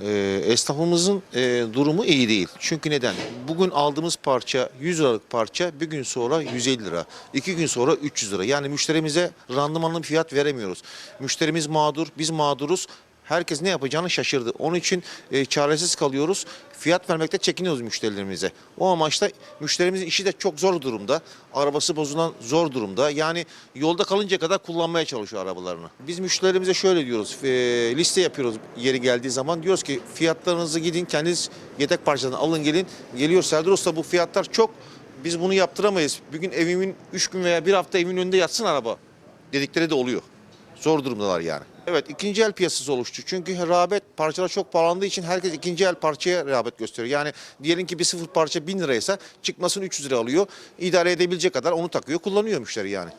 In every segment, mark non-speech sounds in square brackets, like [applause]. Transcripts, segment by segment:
Ee, esnafımızın e, durumu iyi değil. Çünkü neden? Bugün aldığımız parça 100 liralık parça bir gün sonra 150 lira. iki gün sonra 300 lira. Yani müşterimize randımanlı fiyat veremiyoruz. Müşterimiz mağdur, biz mağduruz. Herkes ne yapacağını şaşırdı. Onun için e, çaresiz kalıyoruz. Fiyat vermekte çekiniyoruz müşterilerimize. O amaçla müşterimizin işi de çok zor durumda. Arabası bozulan zor durumda. Yani yolda kalınca kadar kullanmaya çalışıyor arabalarını. Biz müşterilerimize şöyle diyoruz. e, liste yapıyoruz yeri geldiği zaman. Diyoruz ki fiyatlarınızı gidin kendiniz yedek parçadan alın gelin. Geliyor Serdar Usta bu fiyatlar çok. Biz bunu yaptıramayız. Bugün evimin 3 gün veya bir hafta evimin önünde yatsın araba dedikleri de oluyor. Zor durumdalar yani. Evet ikinci el piyasası oluştu. Çünkü rağbet parçalar çok pahalandığı için herkes ikinci el parçaya rağbet gösteriyor. Yani diyelim ki bir sıfır parça 1000 liraysa çıkmasını 300 lira alıyor. İdare edebilecek kadar onu takıyor kullanıyor müşteri yani.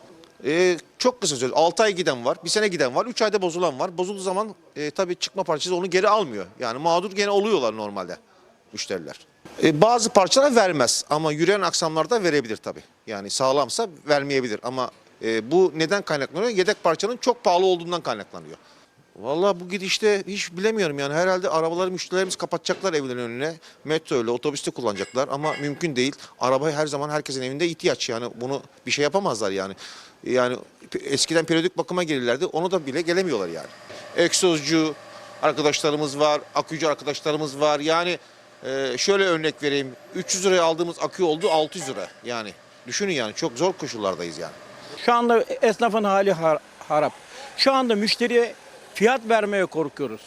Ee, çok kısa söz 6 ay giden var, bir sene giden var, 3 ayda bozulan var. Bozulduğu zaman e, tabii çıkma parçası onu geri almıyor. Yani mağdur gene oluyorlar normalde müşteriler. E, bazı parçalar vermez ama yürüyen aksamlarda verebilir tabii. Yani sağlamsa vermeyebilir ama e, bu neden kaynaklanıyor? Yedek parçanın çok pahalı olduğundan kaynaklanıyor. Vallahi bu gidişte hiç bilemiyorum yani herhalde arabaları müşterilerimiz kapatacaklar evlerin önüne. Metro ile otobüste kullanacaklar ama mümkün değil. Arabayı her zaman herkesin evinde ihtiyaç yani bunu bir şey yapamazlar yani. Yani eskiden periyodik bakıma gelirlerdi onu da bile gelemiyorlar yani. Egzozcu arkadaşlarımız var, akücü arkadaşlarımız var yani e, şöyle örnek vereyim 300 liraya aldığımız akü oldu 600 lira yani. Düşünün yani çok zor koşullardayız yani. Şu anda esnafın hali har- harap. Şu anda müşteriye fiyat vermeye korkuyoruz.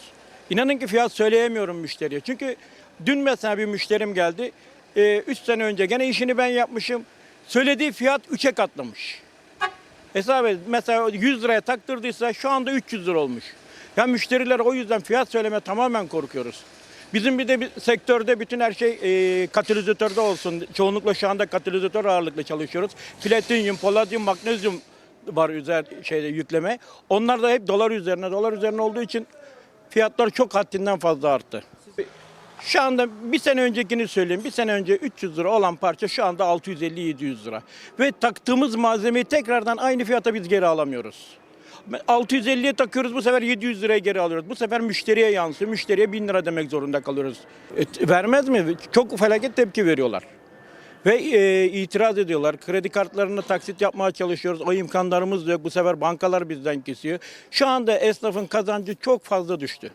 İnanın ki fiyat söyleyemiyorum müşteriye. Çünkü dün mesela bir müşterim geldi. 3 sene önce gene işini ben yapmışım. Söylediği fiyat 3'e katlamış. Hesap et. Mesela 100 liraya taktırdıysa şu anda 300 lira olmuş. Ya müşteriler o yüzden fiyat söyleme tamamen korkuyoruz. Bizim bir de bir sektörde bütün her şey e, katalizatörde olsun. Çoğunlukla şu anda katalizatör ağırlıklı çalışıyoruz. Platinyum, palladium, magnezyum var üzer şeyde yükleme. Onlar da hep dolar üzerine. Dolar üzerine olduğu için fiyatlar çok haddinden fazla arttı. Şu anda bir sene öncekini söyleyeyim. Bir sene önce 300 lira olan parça şu anda 650-700 lira. Ve taktığımız malzemeyi tekrardan aynı fiyata biz geri alamıyoruz. 650'ye takıyoruz bu sefer 700 liraya geri alıyoruz. Bu sefer müşteriye yansıyor. Müşteriye 1000 lira demek zorunda kalıyoruz. E, vermez mi? Çok felaket tepki veriyorlar. Ve e, itiraz ediyorlar. Kredi kartlarını taksit yapmaya çalışıyoruz. O imkanlarımız yok. Bu sefer bankalar bizden kesiyor. Şu anda esnafın kazancı çok fazla düştü.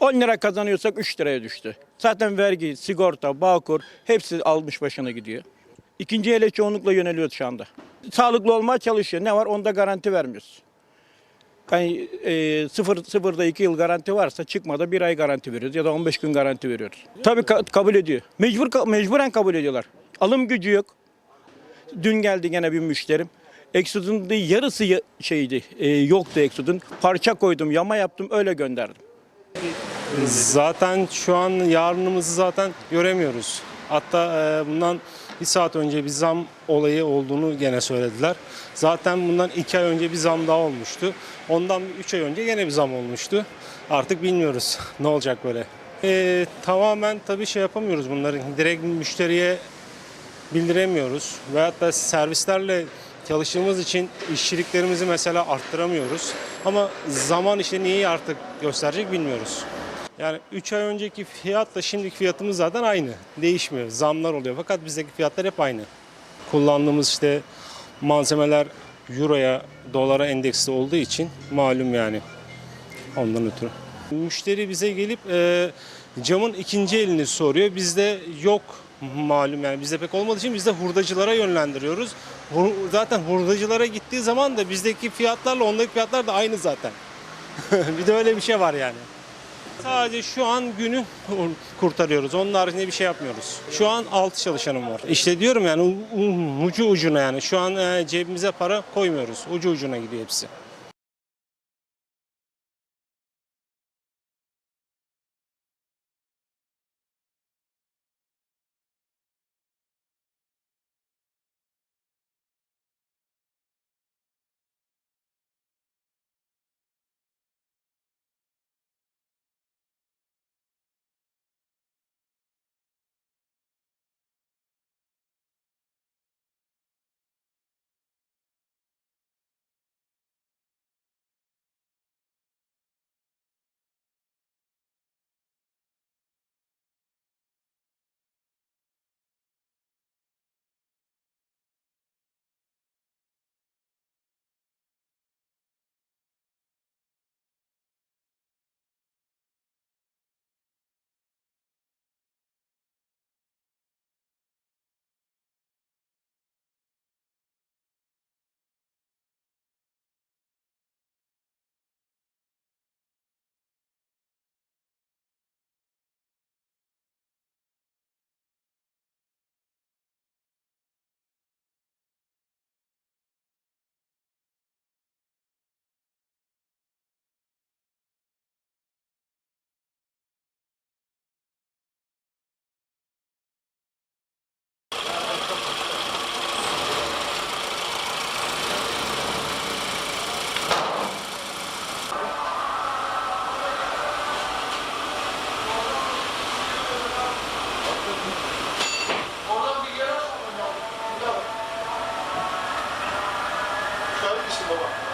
10 lira kazanıyorsak 3 liraya düştü. Zaten vergi, sigorta, bağkur hepsi almış başına gidiyor. İkinci ele çoğunlukla yöneliyoruz şu anda. Sağlıklı olmaya çalışıyor. Ne var? Onda garanti vermiyoruz. Yani e, sıfır, sıfırda 2 yıl garanti varsa çıkmada bir ay garanti veriyoruz ya da 15 gün garanti veriyoruz. Tabii ka- kabul ediyor. Mecbur ka- mecburen kabul ediyorlar. Alım gücü yok. Dün geldi gene bir müşterim. Exodus'un yarısı ya- şeydi, e, yoktu Exodus'un. Parça koydum, yama yaptım, öyle gönderdim. Zaten şu an yarınımızı zaten göremiyoruz. Hatta e, bundan bir saat önce bir zam olayı olduğunu gene söylediler. Zaten bundan iki ay önce bir zam daha olmuştu. Ondan üç ay önce gene bir zam olmuştu. Artık bilmiyoruz [laughs] ne olacak böyle. E, tamamen tabii şey yapamıyoruz bunları. Direkt müşteriye bildiremiyoruz. Veyahut da servislerle çalıştığımız için işçiliklerimizi mesela arttıramıyoruz. Ama zaman işte neyi artık gösterecek bilmiyoruz. Yani 3 ay önceki fiyatla şimdiki fiyatımız zaten aynı. Değişmiyor. Zamlar oluyor fakat bizdeki fiyatlar hep aynı. Kullandığımız işte malzemeler euroya, dolara endeksli olduğu için malum yani. Ondan ötürü. Müşteri bize gelip e, camın ikinci elini soruyor. Bizde yok malum yani bizde pek olmadığı için biz de hurdacılara yönlendiriyoruz. Hur- zaten hurdacılara gittiği zaman da bizdeki fiyatlarla ondaki fiyatlar da aynı zaten. [laughs] bir de öyle bir şey var yani. Sadece şu an günü kurtarıyoruz. Onun haricinde bir şey yapmıyoruz. Şu an 6 çalışanım var. İşte diyorum yani ucu ucuna yani. Şu an e, cebimize para koymuyoruz. Ucu ucuna gidiyor hepsi. the Lord.